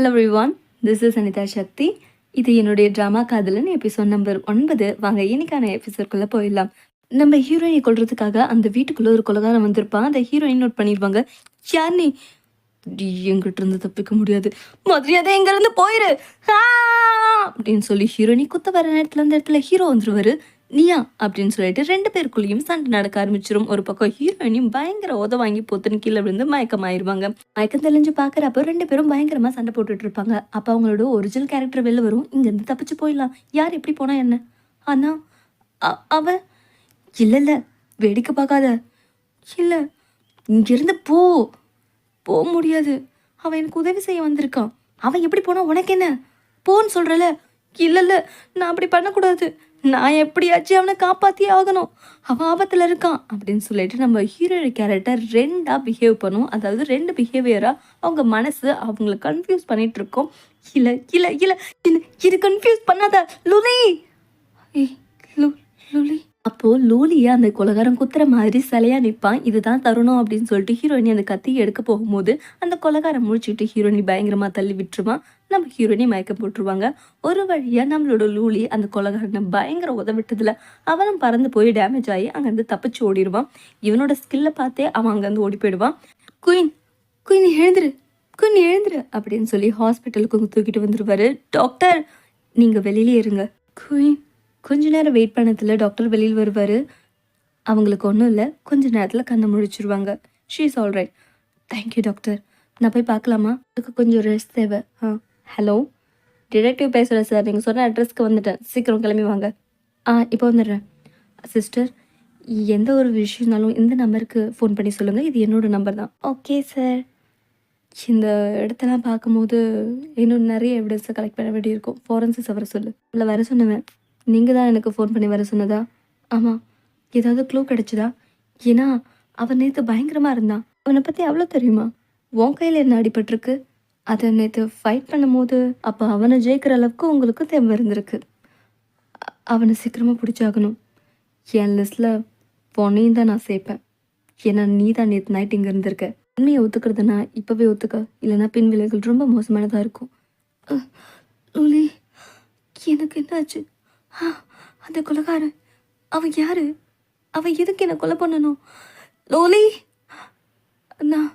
Hello everyone this is Anitha Sakthi இது என்னுடைய drama காதலன் எபிசோட் நம்பர் ஒன்பது. வாங்க இன்னைக்கான எபிசோட்குள்ளே போயிடலாம். நம்ம ஹீரோயினை கொள்றதுக்காக அந்த வீட்டுக்குள்ளே ஒரு கொலகாரம் வந்திருப்பான். அந்த ஹீரோயின் நோட் பண்ணிடுவாங்க. யார் நீ எங்கிட்ட இருந்து தப்பிக்க முடியாது. மரியாதை எங்கேருந்து போயிரு. ஆ! அப்படின்னு சொல்லி ஹீரோயினி குத்த வர நேரத்தில் அந்த இடத்துல ஹீரோ வந்துருவாரு. நீயா அப்படின்னு சொல்லிட்டு ரெண்டு பேருக்குள்ளேயும் சண்டை நடக்க ஆரம்பிச்சிரும். ஒரு பக்கம் ஹீரோயினையும் பயங்கர உத வாங்கி போத்துன்னு கீழே விழுந்து மயக்கமாயிருவாங்க. மயக்கம் தெளிஞ்சு பாக்குறப்ப ரெண்டு பேரும் பயங்கரமா சண்டை போட்டுட்டு இருப்பாங்க. அப்ப அவங்களோட ஒரிஜினல் கேரக்டர் வெளில வரும். இங்க இருந்து தப்பிச்சு போயிடலாம். யார் எப்படி போனா என்ன? ஆனா அ- அவ இல்ல இல்ல வேடிக்கை பார்க்காத. இல்ல இங்கிருந்து போ. போக முடியாது. அவன் எனக்கு உதவி செய்ய வந்திருக்கான். அவன் எப்படி போனா உனக்கு என்ன? போன்னு சொல்றல. இல்ல இல்ல நான் அப்படி பண்ணக்கூடாது. நான் எப்படியாச்சும் அவனை காப்பாற்றியே ஆகணும். அவன் ஆபத்தில் இருக்கான் அப்படின்னு சொல்லிட்டு நம்ம ஹீரோ கேரக்டர் ரெண்டாக பிஹேவ் பண்ணும் அதாவது ரெண்டு பிஹேவியராக அவங்க மனசு அவங்கள கன்ஃபியூஸ் பண்ணிகிட்டு இருக்கோம். இல்லை இல்லை இல்லை இது கன்ஃபியூஸ் பண்ணாத லுலி. ஏய் லு லுலி. அப்போ லூலியை அந்த கொலகாரம் குத்துற மாதிரி சிலையா நிற்பான் இதுதான் தருணம் அப்படின்னு சொல்லிட்டு ஹீரோயினி அந்த கத்தி எடுக்க போகும்போது அந்த கொலகாரம் முடிச்சுட்டு ஹீரோயினி பயங்கரமா தள்ளி விட்டுருவான் நம்ம ஹீரோயினி மயக்கம் போட்டுருவாங்க. ஒரு வழியா நம்மளோட லூலி அந்த கொலகாரனை பயங்கர உதவிட்டதுல அவனும் பறந்து போய் டேமேஜ் ஆகி அங்கேருந்து தப்பிச்சு ஓடிடுவான். இவனோட ஸ்கில்லை பார்த்தே அவன் அங்கேருந்து ஓடி போயிடுவான். குயின் குயின் எழுந்துரு குயின் எழுந்துரு அப்படின்னு சொல்லி ஹாஸ்பிட்டலுக்கு தூக்கிட்டு வந்துருவாரு. டாக்டர் நீங்க வெளியிலே இருங்க. குயின் கொஞ்ச நேரம் வெயிட் பண்ணதில் டாக்டர் வெளியில் வருவார். அவங்களுக்கு ஒன்றும் இல்லை. கொஞ்ச நேரத்தில் கண்ணை முழிச்சிருவாங்க she is all right thank you doctor நான் போய் பார்க்கலாமா? அதுக்கு கொஞ்சம் ரெஸ்ட் தேவை. ஆ ஹலோ டிடெக்டிவ் பேசுகிறேன் சார் நீங்கள் சொன்ன அட்ரஸ்க்கு வந்துட்டேன். சீக்கிரம் கிளம்பி வாங்க. ஆ இப்போ வந்துடுறேன். சிஸ்டர் எந்த ஒரு விஷயம்னாலும் இந்த நம்பருக்கு ஃபோன் பண்ணி சொல்லுங்கள் இது என்னோடய நம்பர் தான். ஓகே சார் இந்த இடத்தெல்லாம் பார்க்கும்போது இன்னும் நிறைய எவிடன்ஸை கலெக்ட் பண்ண வேண்டியிருக்கும். ஃபாரன்சிக்ஸ் வர சொல்லு. இல்லை வர சொன்னவன். நீங்கள் தான் எனக்கு ஃபோன் பண்ணி வர சொன்னதா? ஆமாம் ஏதாவது க்ளூ கிடச்சிதா? ஏன்னா அவன் நேற்று பயங்கரமாக இருந்தான். அவனை பற்றி அவ்வளோ தெரியுமா? உன் கையில் என்ன அடிபட்டிருக்கு? அதை நேற்று ஃபைட் பண்ணும்போது அப்போ அவனை ஜெயிக்கிற அளவுக்கு உங்களுக்கு தேவை இருந்திருக்கு. அவனை சீக்கிரமாக பிடிச்சாகணும். என் லிஸ்ட்டில் பொண்ணையும் தான் நான் சேர்ப்பேன். ஏன்னா நீ தான் நேற்று நைட் இங்கே இருந்திருக்க. உண்மையை ஒத்துக்கிறதுனா இப்போவே ஒத்துக்க. இல்லைன்னா பின் விளைவுகள் ரொம்ப மோசமானதாக இருக்கும். லூலி எனக்கு என்னாச்சு? அந்த கொலைகாரன். அவன் யாரு? அவன் எதுக்கு என்னை கொலை பண்ணணும்? லோலி! நான்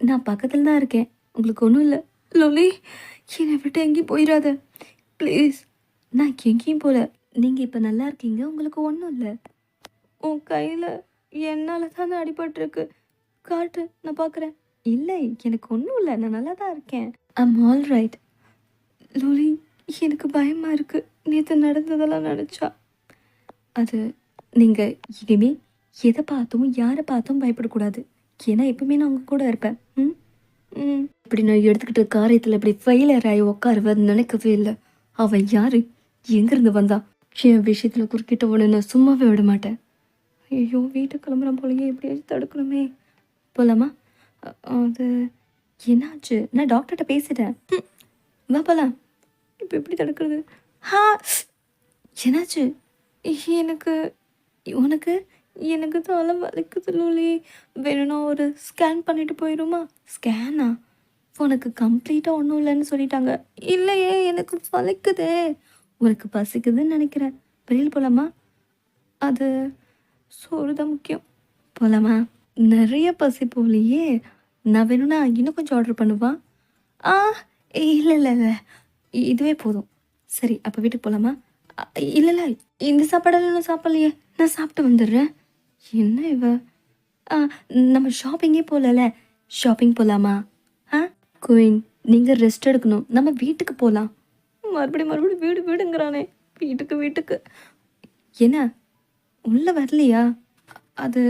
நான் பக்கத்தில் தான் இருக்கேன். உங்களுக்கு ஒன்றும் இல்லை. லோலி என்னை விட்டு எங்கேயும் போயிடாத. ப்ளீஸ் நான் எங்கேயும் போகல நீங்கள் இப்போ நல்லா இருக்கீங்க உங்களுக்கு ஒன்றும் இல்லை. உன் கையில் என்னால் தான் அடிபட்டுருக்கு. காட்டு நான் பார்க்குறேன் இல்லை எனக்கு ஒன்றும் இல்லை. நான் நல்லா தான் இருக்கேன். ஐம் ஆல் ரைட் லோலி எனக்கு பயமாக இருக்குது நேற்று நடந்ததெல்லாம் நினச்சா. அது நீங்கள் இனிமேல் எதை பார்த்தும் யாரை பார்த்தும் பயப்படக்கூடாது. ஏன்னா எப்பவுமே நான் உங்கள் கூட இருப்பேன். ம்? ம். இப்படி நான் எடுத்துக்கிட்ட காரியத்தில் இப்படி ஃபெயிலியர் ஆகி உட்காருவேன் நினைக்கவே இல்லை. அவன் யார்? எங்கேருந்து வந்தா? என் விஷயத்தில் குறுக்கிட்ட உடனே நான் சும்மாவே விட மாட்டேன். ஐயோ வீட்டுக்கு கிளம்புற போலயே எப்படியாச்சும் தடுக்கணுமே. போகலாமா அது என்னாச்சு? நான் டாக்டர்கிட்ட பேசிட்டேன். ம், வா போகலாம் இப்போ எப்படி தடுக்கிறது? ஹா என்னாச்சு எனக்கு உனக்கு எனக்கு தலை வலிக்குது லூலி வேணும்னா ஒரு ஸ்கேன் பண்ணிட்டு போயிடுமா ஸ்கேனா உனக்கு கம்ப்ளீட்டாக ஒன்றும் இல்லைன்னு சொல்லிட்டாங்க இல்லையே எனக்கு வலிக்குதே உனக்கு பசிக்குதுன்னு நினைக்கிறேன் வெளியில் போகலாமா அது சோறு தான் முக்கியம் போகலாமா நிறைய பசி போகலையே நான் வேணும்னா இன்னும் கொஞ்சம் ஆர்டர் பண்ணுவான் ஆ இல்லை இல்லை இல்லை இதுவே போதும் சரி அப்போ வீட்டுக்கு போகலாமா இல்லை இல்லை இந்த சாப்பாடெல்லாம் நான் சாப்பிடலையே நான் சாப்பிட்டு வந்துடுறேன். என்ன இவ? ஆ நம்ம ஷாப்பிங்கே போகலல ஷாப்பிங் போகலாமா ஆ குயின் நீங்கள் ரெஸ்ட் எடுக்கணும். நம்ம வீட்டுக்கு போகலாம் மறுபடியும் மறுபடியும் வீடு வீடுங்கிறானே. வீட்டுக்கு வீட்டுக்கு. என்ன? உள்ளே வரலையா? அது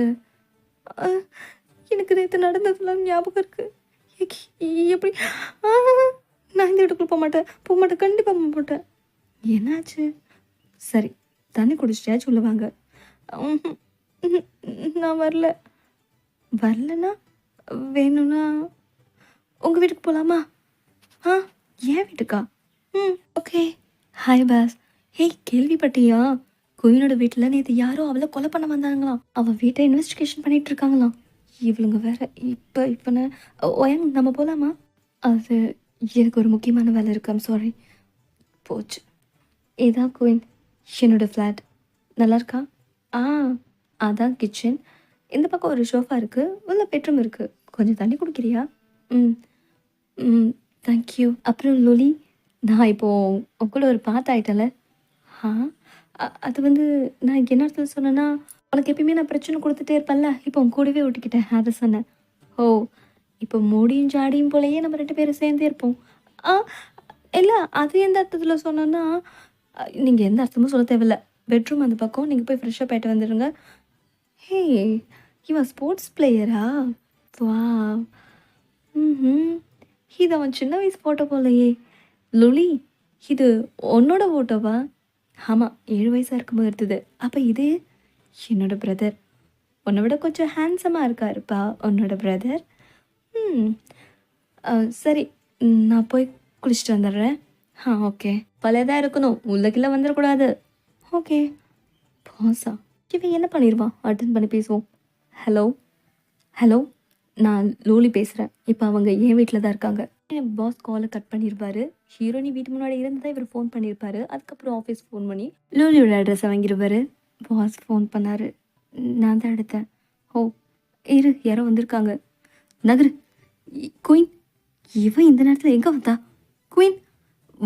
எனக்கு நேற்று நடந்ததெல்லாம் ஞாபகம் இருக்குது எப்படி? நான் இந்த வீட்டுக்குள்ளே போக மாட்டேன். போக மாட்டேன். கண்டிப்பாக போக மாட்டேன். என்னாச்சு? சரி தண்ணி குடிச்சிட்டியாச்சும் உள்ள வாங்க. ம்ஹும். நான் வரல. வரலன்னா வேணும்னா உங்கள் வீட்டுக்கு போகலாமா ஆ ஏன் வீட்டுக்கா? ம் ஓகே ஹாய் பாஸ் ஹேய் கேள்விப்பட்டியா? குயினோட வீட்டில் நேற்று யாரோ அவளை கொலை பண்ண வந்தாங்களாம். அவள் வீட்டை இன்வெஸ்டிகேஷன் பண்ணிகிட்டு இருக்காங்களாம். இவளுங்க வேற இப்போ இப்போ ஒயங் நம்ம போகலாமா அது எனக்கு ஒரு முக்கியமான வேலை இருக்கு. ஐம் சாரி போச்சு. இதான் குயின். என்னோட ஃப்ளாட் நல்லா இருக்கா ஆ அதான் கிச்சன் இந்த பக்கம் ஒரு ஷோஃபா இருக்குது உள்ள பெட்ரூம் இருக்குது கொஞ்சம் தண்ணி குடிக்கிறியா? ம் ம் தேங்க்யூ அப்புறம் லொலி நான் இப்போது உங்களோட ஒரு பாட்டு ஆயிட்டல ஆ அது வந்து நான் என்ன அர்த்தத்தில் சொன்னேன்னா உனக்கு எப்பயுமே நான் பிரச்சனை கொடுத்துட்டே இருப்பேன்ல. இப்போ உன் கூடவே ஒட்டிக்கிட்டேன். அதை சொன்னேன். ஓ இப்போ மூடியும் ஜாடியும் போலயே நம்ம ரெண்டு பேரும் சேர்ந்தே இருப்போம். ஆ இல்லை அது எந்த அர்த்தத்தில் சொன்னோன்னா நீங்கள் எந்த அர்த்தமும் சொல்ல தேவையில்ல. பெட்ரூம் அந்த பக்கம் நீங்கள் போய் ஃப்ரெஷ்ஷாக போயிட்டு வந்துடுங்க. ஹே இவன் ஸ்போர்ட்ஸ் பிளேயரா வா ம் இது அவன் சின்ன வயசு ஃபோட்டோ போலையே. லுலி இது உன்னோட ஃபோட்டோவா ஆமாம் ஏழு வயசாக இருக்கும்போது எடுத்தது. அப்போ இது என்னோட பிரதர் உன்னை விட கொஞ்சம் ஹேண்ட்ஸமாக இருக்காருப்பா உன்னோட பிரதர் ம் hmm. சரி நான் போய் குளிச்சுட்டு வந்துடுறேன். ஆ ஓகே பழையதாக இருக்கணும் உள்ளக்கில் வந்துடக்கூடாது ஓகே பாஸா இவன் என்ன பண்ணிடுவான் அட்டன் பண்ணி பேசுவோம் ஹலோ ஹலோ நான் லூலி பேசுகிறேன் இப்போ அவங்க என் வீட்டில் தான் இருக்காங்க என் பாஸ் காலை கட் பண்ணியிருப்பாரு ஹீரோனி வீட்டு முன்னாடி இருந்து தான் இவர் ஃபோன் பண்ணியிருப்பாரு அதுக்கப்புறம் ஆஃபீஸ் ஃபோன் பண்ணி லூலியோட அட்ரஸை வாங்கிடுவாரு பாஸ் ஃபோன் பண்ணார் நான் தான் எடுத்தேன் ஓ இரு யாரோ வந்திருக்காங்க நகரு இ- குயின் இவன் இந்த நேரத்தில் எங்கே வந்தா குயின்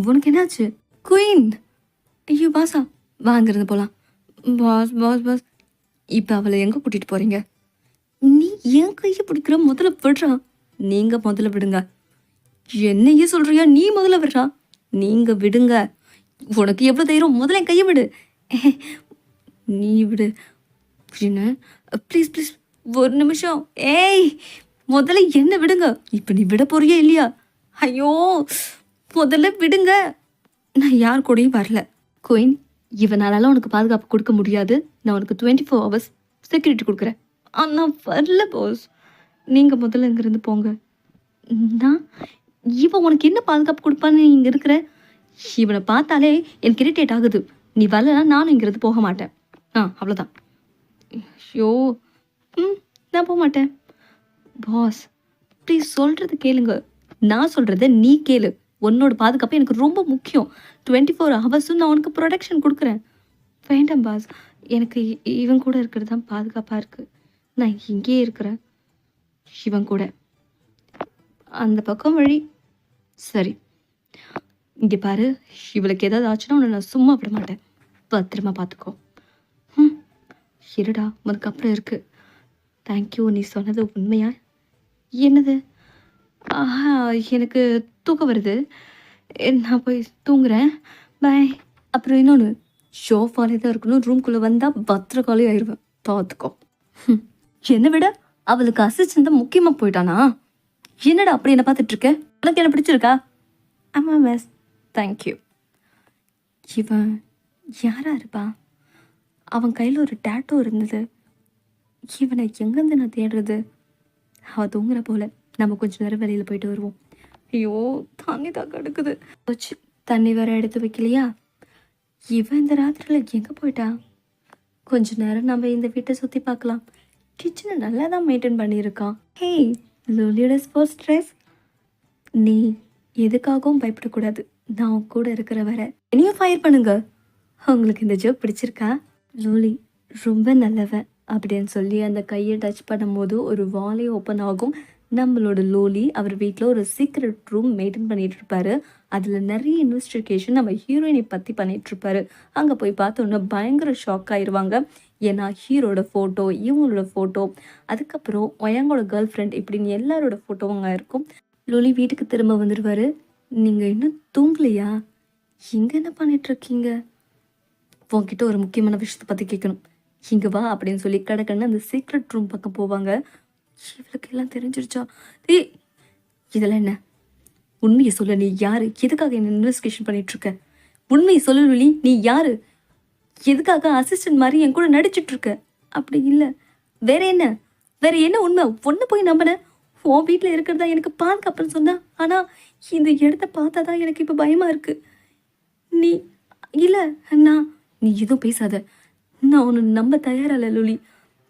உனக்கு என்னாச்சு? குயின் ஐயோ பாஸா வாங்கிறது போகலாம் பாஸ் பாஸ் பாஸ். இப்போ அவளை எங்கே கூட்டிகிட்டு போகிறீங்க நீ என் கையை பிடிக்கிற முதல்ல விடுறா. நீங்கள் முதல்ல விடுங்க. என்னையே சொல்றியா? நீ முதல்ல விடுறா. நீங்கள் விடுங்க. உனக்கு எவ்வளோ தைரியம்? முதல்ல என் கையை விடு. நீ விடு. என்ன ப்ளீஸ் ப்ளீஸ் ஒரு நிமிஷம். ஏய் முதல்ல என்ன விடுங்க. இப்போ நீ விட போறியா இல்லையா? ஐயோ. முதல்ல விடுங்க. நான் யார் கூடயும் வரல. கோயின் இவனால உனக்கு பாதுகாப்பு கொடுக்க முடியாது. நான் உனக்கு டுவெண்ட்டி ஃபோர் ஹவர்ஸ் செக்யூரிட்டி கொடுக்குறேன். ஆனால் வரல பாஸ் நீங்கள் முதல்ல இங்கேருந்து போங்க. நான் இவன் உனக்கு என்ன பாதுகாப்பு கொடுப்பான்னு இங்கே இருக்கிற? இவனை பார்த்தாலே எனக்கு இரிட்டேட் ஆகுது. நீ வரலனா நானும் இங்கேருந்து போக மாட்டேன். ஆ அவ்வளோதான் ஐயோ ம் நான் போக மாட்டேன். பாஸ் ப்ளீஸ் சொல்கிறது கேளுங்க. நான் சொல்கிறத நீ கேளு. உன்னோட பாதுகாப்பு எனக்கு ரொம்ப முக்கியம். டுவெண்ட்டி ஃபோர் ஹவர்ஸும் நான் உனக்கு ப்ரொடெக்ஷன் கொடுக்குறேன். வேண்டாம் பாஸ். எனக்கு இ- இவன் கூட இருக்கிறது தான் பாதுகாப்பாக இருக்குது நான் இங்கேயே இருக்கிறேன். இவன் கூட. அந்த பக்கம் வழி. சரி. இங்கே பாரு. இவளுக்கு ஏதாவது ஆச்சுன்னா உன்னை நான் சும்மா விட மாட்டேன். பத்திரமா பார்த்துக்கோ ம் இருடா. உனக்கு அப்புறம் இருக்குது தேங்க்யூ நீ சொன்னது உண்மையா? என்னது? ஆஹா. எனக்கு தூக்கம் வருது. நான் போய் தூங்குறேன். பை அப்புறம் இன்னொன்று ஷோஃபாலே தான் இருக்கணும் ரூம்குள்ளே வந்தால் பத்திரக்காலே ஆயிடுவேன் பார்த்துக்கோ. என்னை விட அவளுக்கு அசிஸ்டன்ட் தான் முக்கியமாக போயிட்டானா? என்னடா அப்படி என்ன பார்த்துட்ருக்க உனக்கு என்ன பிடிச்சிருக்கா? ஆமாம் மிஸ் தேங்க்யூ இவன் யாரா இருப்பா? அவன் கையில் ஒரு டேட்டோ இருந்தது. இவனை எங்கேருந்து நான் தேடுறது? அவள் தூங்குற போல. நம்ம கொஞ்சம் நேரம் வெளியில் போயிட்டு வருவோம். ஐயோ தாங்கி தாக்க எடுக்குது போச்சு. தண்ணி வேற எடுத்து வைக்கலையா? இவன் இந்த ராத்திரியில் எங்கே போயிட்டா? கொஞ்ச நேரம் நம்ம இந்த வீட்டை சுற்றி பார்க்கலாம். கிச்சனை நல்லா தான் மெயின்டைன் பண்ணியிருக்கான். ஹே லூலியோட ஸ்போர்ட்ஸ் ட்ரெஸ் நீ எதுக்காகவும் பயப்படக்கூடாது. நான் கூட இருக்கிற வர என்னையும் ஃபயர் பண்ணுங்க. உங்களுக்கு இந்த ஜோக் பிடிச்சிருக்கா? லூலி ரொம்ப நல்லவன். அப்படின்னு சொல்லி அந்த கையை டச் பண்ணும்போது ஒரு வாலே ஓப்பன் ஆகும். நம்மளோட லோலி அவர் வீட்டில் ஒரு சீக்ரெட் ரூம் மெயின்டைன் பண்ணிட்டு இருப்பாரு. அதில் நிறைய இன்வெஸ்டிகேஷன் நம்ம ஹீரோயினை பற்றி பண்ணிட்டு இருப்பாரு. அங்கே போய் பார்த்தோன்னே பயங்கர ஷாக் ஆயிடுவாங்க ஏன்னா ஹீரோட ஃபோட்டோ இவங்களோட ஃபோட்டோ அதுக்கப்புறம் ஒயங்கோட கேர்ள் ஃப்ரெண்ட் இப்படின்னு எல்லாரோட ஃபோட்டோவும் அங்கே இருக்கும். லோலி வீட்டுக்கு திரும்ப வந்துடுவார் நீங்கள் இன்னும் தூங்கலையா? இங்கே என்ன பண்ணிகிட்ருக்கீங்க உங்ககிட்ட ஒரு முக்கியமான விஷயத்தை பற்றி கேட்கணும். இங்கே வா அப்படின்னு சொல்லி கடக்கன்னு அந்த சீக்ரெட் ரூம் பக்கம் போவாங்க. இவளுக்கு எல்லாம் தெரிஞ்சிருச்சா? ஏய் இதெல்லாம் என்ன? உண்மையை சொல்ல நீ யாரு? எதுக்காக என்ன இன்வெஸ்டிகேஷன் பண்ணிட்டு இருக்க உண்மையை சொல்லு நீ யாரு? எதுக்காக அசிஸ்டன்ட் மாதிரி என் கூட நடிச்சிட்டு இருக்க அப்படி இல்லை. வேற என்ன? வேற என்ன உண்மை? ஒன்று போய் நம்பின? உன் வீட்டில் இருக்கிறதா எனக்கு பாதுகாப்புன்னு சொன்னா? ஆனால் இந்த இடத்த பார்த்தா தான் எனக்கு இப்போ பயமாக இருக்கு. நீ இல்லை அண்ணா நீ எதுவும் பேசாத. நான் உன்னை நம்ப தயாரில்ல லுலி.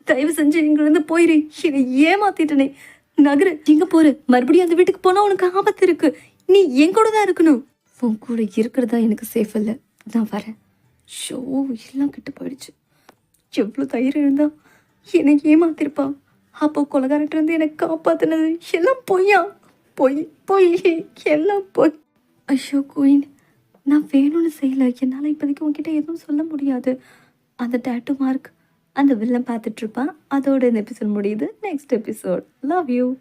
தயவு செஞ்சு இங்கிருந்து போயிரு. என்னை ஏமாத்திட்டனே. நகரு எங்க போற? மறுபடியும் அந்த வீட்டுக்கு போனா உனக்கு ஆபத்து இருக்கு. நீ என் கூட தான் இருக்கணும். உன் கூட இருக்கிறதா எனக்கு சேஃப் இல்லை. நான் வரேன். ஷோ எல்லாம் கிட்ட போயிடுச்சு. எவ்வளோ தைரியம் இருந்தா என்னை ஏமாத்திருப்பா. அப்போ கொலகாரட்டு இருந்து என்னை காப்பாத்தினது எல்லாம் பொய்யா? பொய் பொய் எல்லாம் பொய். ஐயோ குயின். நான் வேணும்னு செய்யல. என்னால் இப்போதைக்கு உன்கிட்ட எதுவும் சொல்ல முடியாது. அந்த டேட்டு மார்க் அந்த வில்லன் பார்த்துட்ருப்பான் அதோட இந்த எபிசோட் முடியுது. Next episode love you